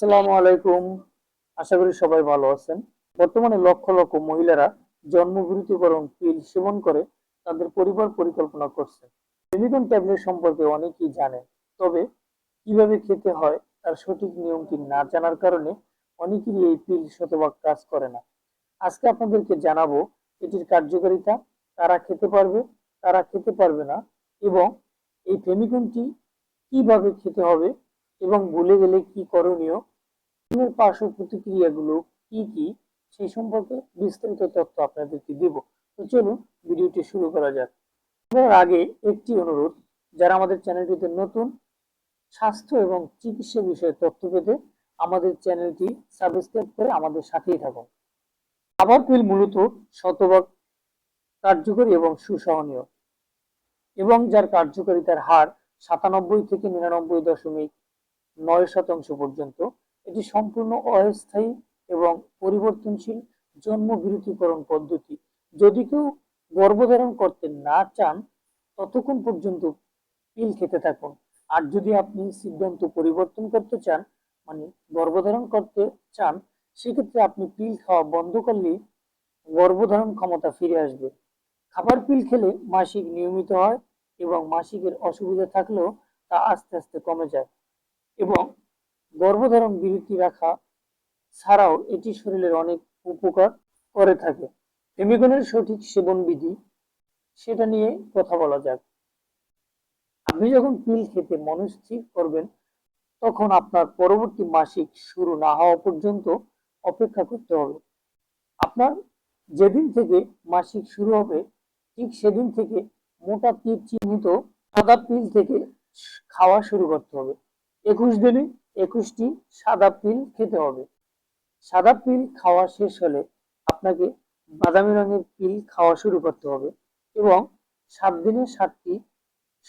আসসালামু আলাইকুম। আশা করি সবাই ভালো আছেন। বর্তমানে লক্ষ লক্ষ মহিলারা পিল সেবন করে, তাদের পরিবার পরিকল্পনা করছে। ফেমিকন ট্যাবলেট সম্পর্কে অনেকেই জানে, তবে কীভাবে খেতে হয়, তার সঠিক নিয়মটি না জানার কারণে অনেকেরই এই পিল শতভাগ কাজ করে না। আজকে আপনাদেরকে জানাব, এটির কার্যকারিতা, তারা খেতে পারবে, তারা খেতে পারবে না, এবং এই ফেমিকনটি কীভাবে খেতে হবে, এবং ভুলে গেলে কি করণীয় এর পার্শ্ব প্রতিক্রিয়াগুলো কি কি, সেই সম্পর্কে বিস্তারিত তথ্য আপনাদেরকে দিব। তো চলুন ভিডিওটি শুরু করা যাক। এর আগে একটি অনুরোধ, যারা আমাদের চ্যানেলটিতে নতুন, স্বাস্থ্য এবং চিকিৎসা বিষয়ে তথ্য পেতে আমাদের চ্যানেলটি সাবস্ক্রাইব করে আমাদের সাথেই থাকুন। খাবার পিল মূলত শতভাগ কার্যকরী এবং সুসহনীয় এবং যার কার্যকারিতার হার সাতানব্বই থেকে নিরানব্বই দশমিক নয় শতাংশ পর্যন্ত এটি সম্পূর্ণ অস্থায়ী এবং পরিবর্তনশীল জন্ম বিরতিকরণ পদ্ধতি। যদি কেউ গর্ভধারণ করতে না চান, ততক্ষণ পর্যন্ত পিল খেতে থাকুন। আর যদি আপনি সিদ্ধান্ত পরিবর্তন করতে চান মানে গর্ভধারণ করতে চান, সেক্ষেত্রে আপনি পিল খাওয়া বন্ধ করলেই গর্ভধারণ ক্ষমতা ফিরে আসবে। খাবার পিল খেলে মাসিক নিয়মিত হয় এবং মাসিকের অসুবিধা থাকলেও তা আস্তে আস্তে কমে যায় এবং গর্ভধারণ বিরতি রাখা ছাড়াও এটি শরীরের অনেক উপকার করে থাকে। ফেমিগনের সঠিক সেবন বিধি, সেটা নিয়ে কথা বলা যাক। আপনি যখন পিল খেতে মনস্থির করবেন, তখন আপনার পরবর্তী মাসিক শুরু না হওয়া পর্যন্ত অপেক্ষা করতে হবে। আপনার যেদিন থেকে মাসিক শুরু হবে, ঠিক সেদিন থেকে মোটা তীর চিহ্নিত সাদা পিল থেকে খাওয়া শুরু করতে হবে। একুশ দিনে একুশটি সাদা পিল খেতে হবে। সাদা পিল খাওয়া শেষ হলে আপনাকে বাদামি রঙের পিল খাওয়া শুরু করতে হবে এবং সাত দিনে সাতটি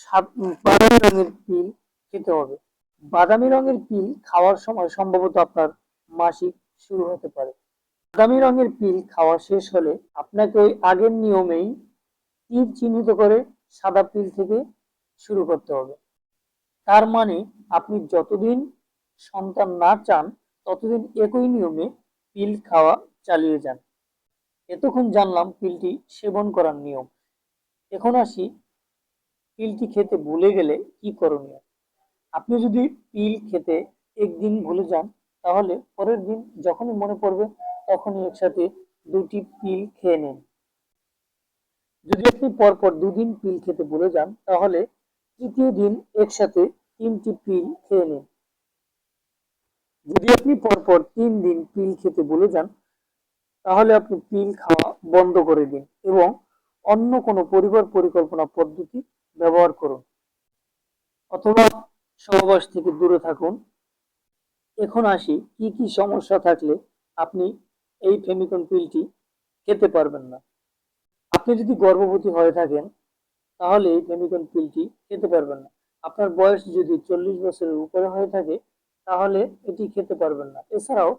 সাত বাদামি রঙের পিল খেতে হবে। বাদামি রঙের পিল খাওয়ার সময় সম্ভবত আপনার মাসিক শুরু হতে পারে। বাদামি রঙের পিল খাওয়া শেষ হলে আপনাকে ওই আগের নিয়মেই তীর চিহ্নিত করে সাদা পিল থেকে শুরু করতে হবে। তার মানে আপনি যতদিন সন্তান না চান, ততদিন একই নিয়মে পিল খাওয়া চালিয়ে যান। এতক্ষণ জানলাম পিলটি সেবন করার নিয়ম। এখন আসি পিলটি খেতে ভুলে গেলে কি করণীয়? আপনি যদি পিল খেতে একদিন ভুলে যান, তাহলে পরের দিন যখনই মনে পড়বে, তখনই একসাথে দুটি পিল খেয়ে নিন। যদি আপনি পরপর দুদিন পিল খেতে ভুলে যান, তাহলে তৃতীয় দিন একসাথে তিনটি পিল খেয়ে নিন। যদি আপনি পরপর তিন দিন পিল খেতে ভুলে যান, তাহলে আপনি পিল খাওয়া বন্ধ করে দিন এবং অন্য কোনো পরিবার পরিকল্পনা পদ্ধতি ব্যবহার করুন। অথবা সহবাস থেকে দূরে থাকুন। এখন আসি, কি কি সমস্যা থাকলে আপনি এই ফেমিকন পিলটি খেতে পারবেন না। আপনি যদি গর্ভবতী হয়ে থাকেন, তাহলে এই ফেমিকন পিলটি খেতে পারবেন না। আপনার বয়স যদি চল্লিশ বছরের উপরে হয়ে থাকে তাহলে এটি খেতে পারবেন না। এছাড়াও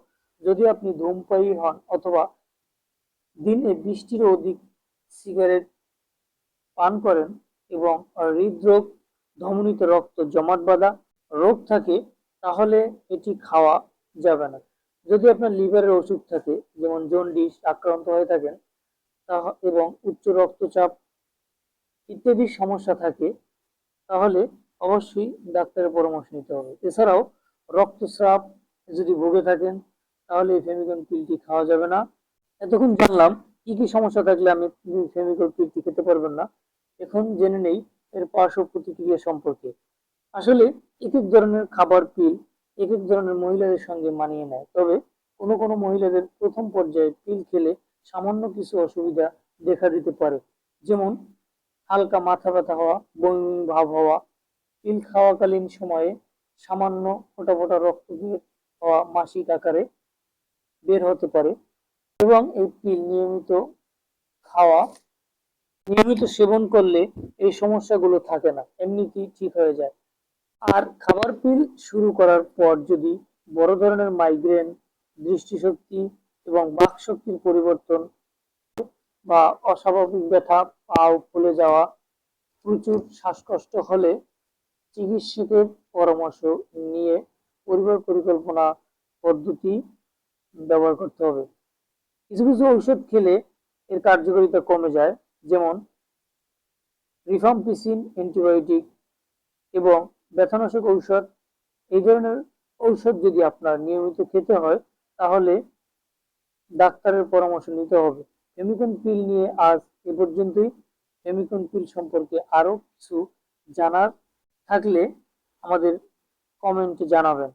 যদি আপনি ধূমপায়ী হন অথবা দিনে বিশটিরও অধিক সিগারেট পান করেন এবং হৃদরোগ, ধমনীতে রক্ত জমাট বাঁধা রোগ থাকে, তাহলে এটি খাওয়া যাবে না। যদি আপনার লিভারের অসুখ থাকে, যেমন জন্ডিস আক্রান্ত হয়ে থাকেন এবং উচ্চ রক্তচাপ ইত্যাদি সমস্যা থাকে, তাহলে অবশ্যই ডাক্তারের পরামর্শ নিতে হবে। এছাড়াও রক্তস্রাব যদি ভুগে থাকেন, তাহলে এই ফেমিকন পিলটি খাওয়া যাবে না। এতক্ষণ জানলাম, কি কি সমস্যা থাকলে আমি ফেমিকন পিলটি খেতে পারবেন না। এখন জেনে নেই, এর পার্শ্ব প্রতিক্রিয়া সম্পর্কে। আসলে এক এক ধরনের খাবার পিল এক এক ধরনের মহিলাদের সঙ্গে মানিয়ে নেয়। তবে কোনো কোনো মহিলাদের প্রথম পর্যায়ে পিল খেলে সামান্য কিছু অসুবিধা দেখা দিতে পারে। যেমন হালকা মাথা ব্যথা হওয়া, বমি ভাব হওয়া। পিল খাওয়াকালীন সময়ে সামান্য ফোটা ফোটা রক্ত বের হওয়া মাসিক আকারে বের হতে পারে এবং এই পিল নিয়মিত খাওয়া, নিয়মিত সেবন করলে এই সমস্যাগুলো থাকে না, এমনিতেই ঠিক হয়ে যায়। আর খাবার পিল শুরু করার পর যদি বড় ধরনের মাইগ্রেন দৃষ্টিশক্তি এবং বাকশক্তির পরিবর্তন বা অস্বাভাবিক ব্যথা, পাও ফুলে যাওয়া, প্রচুর শ্বাসকষ্ট হলে চিকিৎসকের পরামর্শ নিয়ে পরিবার পরিকল্পনা পদ্ধতি ব্যবহার করতে হবে। কিছু কিছু ঔষধ খেলে এর কার্যকারিতা কমে যায়, যেমন রিফাম্পিসিন অ্যান্টিবায়োটিক এবং ব্যথানাশক ঔষধ। এই ধরনের ঔষধ যদি আপনার নিয়মিত খেতে হয়, তাহলে ডাক্তারের পরামর্শ নিতে হবে। ফেমিকন পিল নিয়ে আজ এ পর্যন্তই। ফেমিকন পিল সম্পর্কে আরও কিছু জানার থাকলে আমাদের কমেন্টে জানাবেন।